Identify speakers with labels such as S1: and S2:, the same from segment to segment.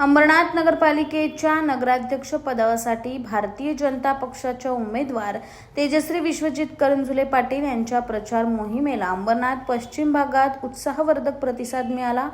S1: अंबरनाथ नगरपालिकेच्या नगराध्यक्ष पदासाठी भारतीय जनता पक्षाच्या उमेदवार तेजश्री विश्वजित करंजुले पाटील यांच्या प्रचार मोहिमेला अंबरनाथ पश्चिम भागात उत्साहवर्धक प्रतिसाद मिळाला.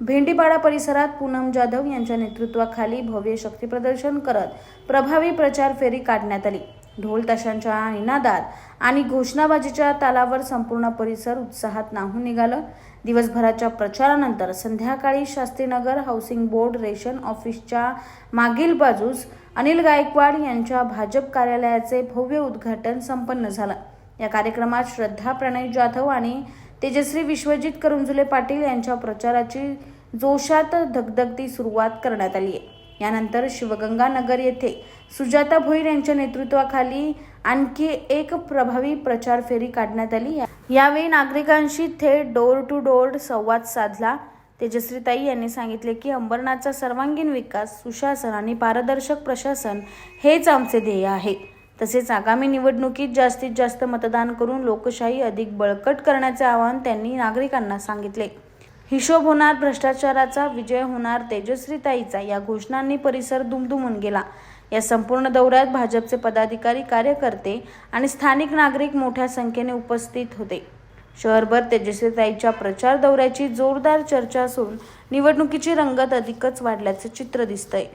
S1: भेंडीपाडा परिसरात पूनम जाधव यांच्या नेतृत्वाखाली भव्य शक्ती प्रदर्शन करत प्रभावी प्रचार फेरी काढण्यात आली. ढोल ताशांच्या निनादात आणि घोषणाबाजीच्या तालावर संपूर्ण परिसर उत्साहात नाहून निघालं. दिवसभराच्या प्रचारानंतर संध्याकाळी शास्त्रीनगर हाऊसिंग बोर्ड रेशन ऑफिसच्या मागील बाजूस अनिल गायकवाड यांच्या भाजप कार्यालयाचे भव्य उद्घाटन संपन्न झालं. या कार्यक्रमात श्रद्धा प्रणय जाधव आणि तेजश्री विश्वजित करंजुले पाटील यांच्या प्रचाराची जोशात धगधगती सुरुवात करण्यात आली आहे यानंतर शिवगंगानगर येथे सुजाता भोईर यांच्या नेतृत्वाखाली आणखी एक प्रभावी प्रचार फेरी काढण्यात आली. यावेळी नागरिकांशी थेट डोर टू डोर संवाद साधला. तेजश्रीताई यांनी सांगितले की अंबरनाथचा सर्वांगीण विकास सुशासन आणि पारदर्शक प्रशासन हेच आमचे ध्येय आहे. तसेच आगामी निवडणुकीत जास्तीत जास्त मतदान करून लोकशाही अधिक बळकट करण्याचे आवाहन त्यांनी नागरिकांना सांगितले. हिशोब होणार भ्रष्टाचाराचा विजय होणार तेजस्वीताईचा या घोषणांनी परिसर दुमदुमून गेला. या संपूर्ण दौऱ्यात भाजपचे पदाधिकारी कार्यकर्ते आणि स्थानिक नागरिक मोठ्या संख्येने उपस्थित होते. शहरभर तेजस्वीताईच्या प्रचार दौऱ्याची जोरदार चर्चा असून निवडणुकीची रंगत अधिकच वाढल्याचे चित्र दिसतंय.